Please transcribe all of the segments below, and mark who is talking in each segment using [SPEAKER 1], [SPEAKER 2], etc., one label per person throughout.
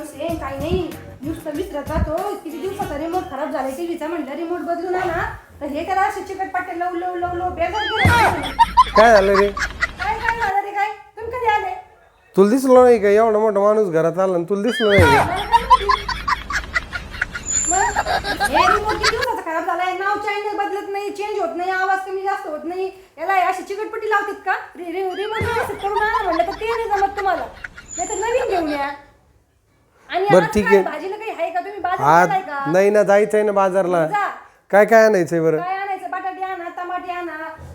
[SPEAKER 1] माणूस आहे काही नाही. नुसतं विसरत राहतो किती दिवसाचा रिमोट खराब झालाय टीव्हीचा म्हणलं रिमोट बदलून आणा. तर हे करा असे चिकट पट्टे लव लव लव लव. बेजार.
[SPEAKER 2] काय झालं रे?
[SPEAKER 1] काय काय झालं रे काय? तुम्ही कधी आले?
[SPEAKER 2] तुला दिसलं नाही का? एवढा मोठा माणूस घरात आला आणि तुला दिसलं नाही का?
[SPEAKER 1] मला काय माहिती? मग हे रिमोट किती दिवसाचा खराब झालाय? नाव चॅनल बदलत नाही चेंज होत नाही आवाज कमी जास्त होत नाही. याला अशी चिकटपट्टी लावतात का? रि- रि- रिमोट व्यवस्थित करून आणा म्हणलं तर ते नाही जमत तुम्हाला. नाही तर नवीन घेऊन या. आणि
[SPEAKER 2] बरं,
[SPEAKER 1] आज
[SPEAKER 2] ठीक
[SPEAKER 1] काय
[SPEAKER 2] आहे.
[SPEAKER 1] भाजीला काही आहे का? तुम्ही बाजार का?
[SPEAKER 2] नाही ना जायचंय ना बाजारला.
[SPEAKER 1] जा.
[SPEAKER 2] काय काय आणायचंय बरं?
[SPEAKER 1] काय आणायचं? बटाटे आणा टमाटे आणा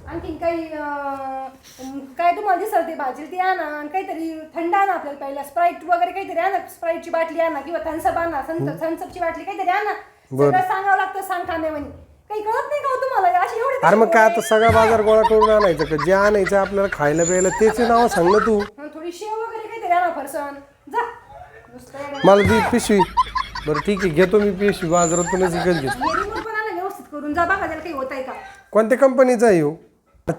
[SPEAKER 1] आणखीन काही अं, काय तुम्हाला दिसत ते भाजी ते आणा आणि काहीतरी थंड आणा आपल्याला पहिला. स्प्राईट वगैरे काहीतरी आणा स्प्राईटची बाटली आणा किंवा थन्सअप आणा थन्सअपची बाटली काहीतरी आणा. सगळं सांगावं लागतं सांग ठाणे म्हणे. काही कळत नाही का हो तुम्हाला? अशी एवढी
[SPEAKER 2] अरे मग काय आता सगळा बाजार गोळा करून आणायचं का? जे आणायचं आपल्याला खायला प्यायला त्याचे नाव सांग ना तू
[SPEAKER 1] थोडी शेव वगैरे काहीतरी आणा फरसन.
[SPEAKER 2] मला ती पिशवी. बरं ठीक आहे घेतो मी पिशवी बाजारातूनच विकत घेतो
[SPEAKER 1] हे पण व्यवस्थित करून जा बघा त्याला काही होत आहे का.
[SPEAKER 2] कोणत्या कंपनीचा आहे हो?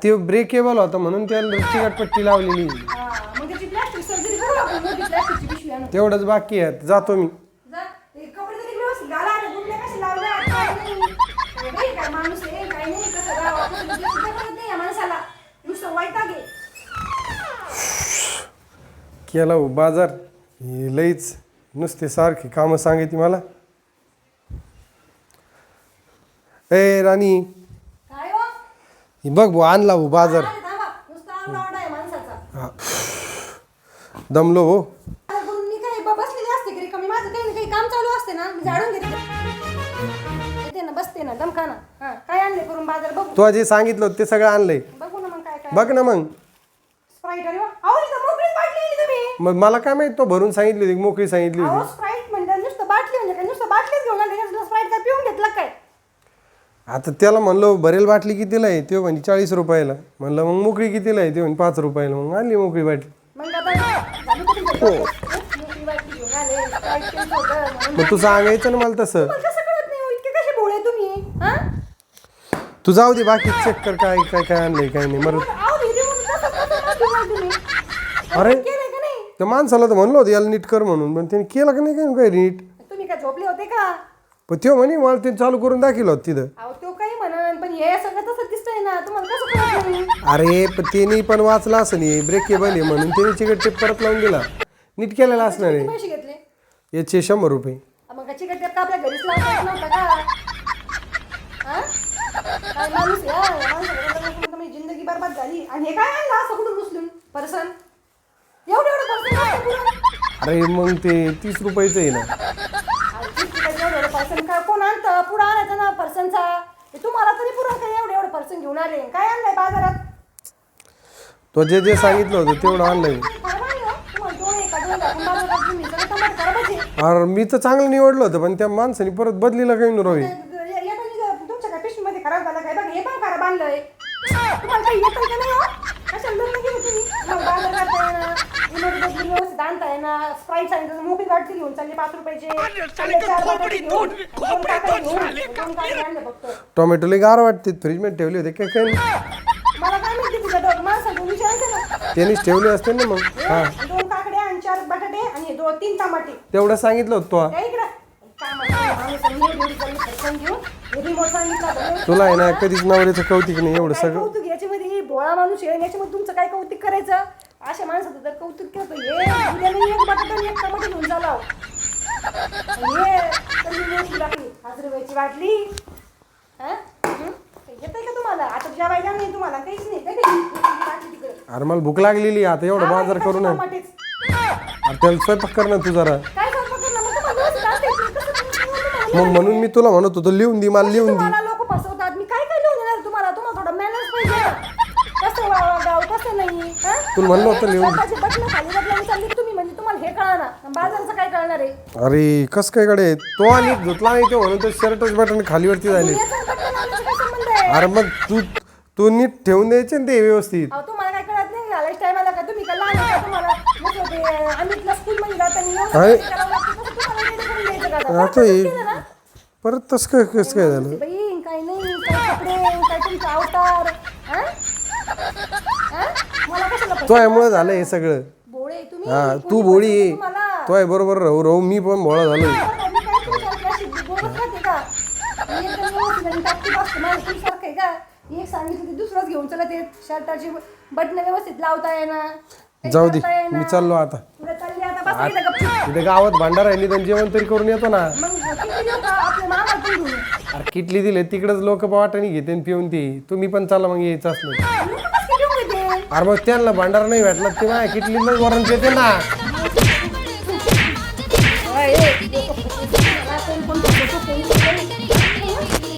[SPEAKER 2] ते ब्रेकेबल होता म्हणून त्याला चिकटपट्टी लावलेली.
[SPEAKER 1] हा, मग त्याची प्लॅस्टिक सर्जरी करू आपण मोठी प्लॅस्टिकची पिशवी आणू.
[SPEAKER 2] तेवढंच बाकी आहे जातो मी.
[SPEAKER 1] जा ते कपडे तरी व्यवस्थित घाला आणि गुंडे कसे लावले काय नाही. काय बाई, काय माणूस आहे काय नाही कसं राहावं आपण सुद्धा सुद्धा कळत नाही या माणसाला. नुसतं वैताग आहे.
[SPEAKER 2] केला हो बाजार. ही लईच नुसते सारखी कामं सांगायची मला. ए राणी.
[SPEAKER 1] काय हो?
[SPEAKER 2] ही बघ भाऊ आणला हो बाजार.
[SPEAKER 1] आले थांबा. नुसतं आवडा आहे माणसाचा.
[SPEAKER 2] दमलो हो.
[SPEAKER 1] आता करून मी काय ब- बसलेली असते घरी कमी. माझं काही ना काही काम चालू असते ना. मी झाडून घेते. येते ना बसते ना दमखा ना. हा काय आणले करून बाजार? बघू.
[SPEAKER 2] तू जे सांगितलं होतं ते सगळं आणलंय.
[SPEAKER 1] बघू ना मग काय काय
[SPEAKER 2] बघ ना मग.
[SPEAKER 1] स्प्राईट अरे वा? अहो इथं मोकळीच बाटली तुम्ही.
[SPEAKER 2] मग मला काय माहीत तो भरून सांगितली होती मोकळी सांगितली
[SPEAKER 1] अहो
[SPEAKER 2] होती.
[SPEAKER 1] स्प्राईट नुसतं बाटली म्हणजे काय? नुसतं बाटलीच घेऊन आले स्प्राईट काय पिऊन घेतलं काय?
[SPEAKER 2] आता त्याला म्हणलं भरेल बाटली कितीला आहे? ते म्हणजे चाळीस रुपयाला. म्हणलं मग मोकळी कितीला आहे? ते म्हणजे पाच रुपयाला. मग आणली मोकळी बाटली.
[SPEAKER 1] मग आता झालं का तुमचं डोकं? मोठी बाटली घेऊन आले, Sprite पिऊन होतं म्हणून.
[SPEAKER 2] मग तू सांगायचं ना मला तसं.
[SPEAKER 1] तुम्हाला कसं कळत नाही हो? इतके कसे भोळे तुम्ही हा?
[SPEAKER 2] तू जाऊ दे बाकी चेक कर काय काय काय आणलंय काय नाही. मग
[SPEAKER 1] अहो, विहिरी म्हणून कसं- तुम्ही?
[SPEAKER 2] अरे.
[SPEAKER 1] केलंय का नाही?
[SPEAKER 2] त्या माणसाला तर म्हणलं होतं याला नीट कर म्हणून पण त्याने केलं का नाही काय काय नीट
[SPEAKER 1] तुम्ही काय झोपले होते का
[SPEAKER 2] पण तो म्हणे मला ते चालू करून दाखवलं होतं तिथं
[SPEAKER 1] अहो तो काही म्हणन पण हे सगळं तसं दिसतंय ना तुम्हाला कसं कळत नाही
[SPEAKER 2] अरे पण त्यांनी पण वाचला असं नाही ब्रेकेबल आहे म्हणून त्याने चिकट टेप परत लावून दिला नीट केलेला असणार
[SPEAKER 1] किती
[SPEAKER 2] आहे
[SPEAKER 1] पैसे घेतले
[SPEAKER 2] याचे शंभर रुपये
[SPEAKER 1] मग कच्ची कच्ची का आपल्या घरीच लावता येत नव्हतं का हा? काय माणूस आहे, हा? या माणसाला तर माझी जिंदगी बरबाद झाली आणि हे काय आणलं असं कुठून उचलून पर्सन एवढं एवढं पर्सन असतं?
[SPEAKER 2] अरे मग ते तीस रुपयाचं आहे ना
[SPEAKER 1] अरे किती काय एवढं एवढं पर्सन काय कोण आणतं पुढं आणायचं ना पर्सनचा हे तुम्हाला तरी काय एवढं एवढं पर्सन घेऊन आले काय आणलंय बाजारात
[SPEAKER 2] तो जे जे सांगितलं होतं तेवढं आणलंय
[SPEAKER 1] काय आणलं? तुम्हाला दाखवून बाजारात टमाटर.
[SPEAKER 2] अरे मी तर चांगलं निवडलं होतं पण त्या माणसाने परत बदलीला काही रवी
[SPEAKER 1] या- या बाजूला तुमच्या काय पिशवीमध्ये खराब झाला काय बघा हे पण खराब आणलंय तुम्हाला काही का नाही हो? कशाला लग्न केलं तुम्ही? तुम्हाला बाजार करता येणार रिमोट बदलून व्यवस्थित आणता येणार स्प्राईट सांगितलं मोठी बाटली घेऊन चालली पाच रुपयाचे. चालले चार बटाटे घेऊन, दोन काकडे घेऊन, दोन काकडे आणले फक्त.
[SPEAKER 2] टोमॅटो लई गार वाटते. फ्रीजमध्ये ठेवले होते. काय काय नाही.
[SPEAKER 1] मला काय माहिती तुझ्या डोक माणसाला विचारायचं ना.
[SPEAKER 2] त्यांनीच ठेवले असते ना मग. हा.
[SPEAKER 1] दोन काकडे आणि चार बटाटे आणि हे दोन तीन टमाटे.
[SPEAKER 2] तेवढं सांगितलं होतं तो.
[SPEAKER 1] इकडं. घेऊन. हे सांगितलं.
[SPEAKER 2] तुला आहे ना कधीच नवऱ्याचं कौतिक नाही एवढं
[SPEAKER 1] काय
[SPEAKER 2] सगळं.
[SPEAKER 1] कौतुक भोळा माणूस आहे याच्यामध्ये तुमचं काय कौतुक करायचं अशा माणसाचं जर कौतुक केलं तर हे उद्याला एक बटाटा आणि एक टमाटे घेऊन तर रुपयाची हा? हं? येतंय का तुम्हाला आता बाईला नाही तुम्हाला काहीच नाही तिकडे.
[SPEAKER 2] अरे मला भूक लागलेली आता एवढं बाजार करून आहे.
[SPEAKER 1] टमाटेच.
[SPEAKER 2] अरे त्याला स्वयंपाक कर ना तू जरा
[SPEAKER 1] काय स्वयंपाक करणार? मग तुम्हाला व्यवस्थित तुम्हाला
[SPEAKER 2] मग म्हणून मी तुला म्हणत होतो लिहून दे मला लिहून दे
[SPEAKER 1] तुम्हाला कसं नाही?
[SPEAKER 2] तुला म्हणलं होतं लिहून.
[SPEAKER 1] खाली चालली तुम्ही म्हणजे तुम्हाला हे कळणार बाजारचं काय कळणार आहे?
[SPEAKER 2] अरे कस काय कडे तो आणि धुतला नाही तो म्हणून तो शर्टच बटन खालीवरती झाले.
[SPEAKER 1] याचा बटणं लावण्याचा काय संबंध आहे?
[SPEAKER 2] अरे मग तू तू नीट ठेवून द्यायचे ना ते व्यवस्थित.
[SPEAKER 1] अहो तुम्हाला काय कळत नाही? घालायच्या टायमाला का? तुम्ही काय लहान आहे का तुम्हाला? जसं ते अमितला स्कूलमध्ये जाताना एवढं
[SPEAKER 2] अरे.
[SPEAKER 1] करावं लागतं, तसं तुम्हाला ready करून द्यायचं का आता?
[SPEAKER 2] आता
[SPEAKER 1] परत
[SPEAKER 2] हे- तस काय कस काय झालं?
[SPEAKER 1] बाई काय नाही काय कपडे काय तुमचा अवतार हा?
[SPEAKER 2] तो यामुळे झालं हे सगळं.
[SPEAKER 1] तुम्ही
[SPEAKER 2] हा, तू भोळी.
[SPEAKER 1] फसवतं
[SPEAKER 2] आहे.
[SPEAKER 1] तुम्हाला?
[SPEAKER 2] तोय बरोबर राहू राहू मी पण भोळा झालो
[SPEAKER 1] मी काय तुमच्यासारखी अशी बोलत राहते का? मी एकदम व्यवस्थित आणि टापटीप असते माझं तुमच्यासारखं आहे का? एक सांगितलं ते दुसरंच घेऊन चला ते शर्टाची बटन व्यवस्थित लावता येणार. काही
[SPEAKER 2] जाऊ दे
[SPEAKER 1] करता.
[SPEAKER 2] मी चाललो आता.
[SPEAKER 1] पुढे चालली आता बस इथं गपचूप.
[SPEAKER 2] इथे गावात भांडार राहिली तर जेवण तरी करून येतो ना.
[SPEAKER 1] मग किती घेऊन
[SPEAKER 2] अरे किटली दिले तिकडच लोक वाटाने घेते आणि पिऊन ती. तुम्ही पण चला मग यायचं असलं अरे मग त्यांना भांडार नाही भेटला ते माझ्या किटली मग वरण देते ना.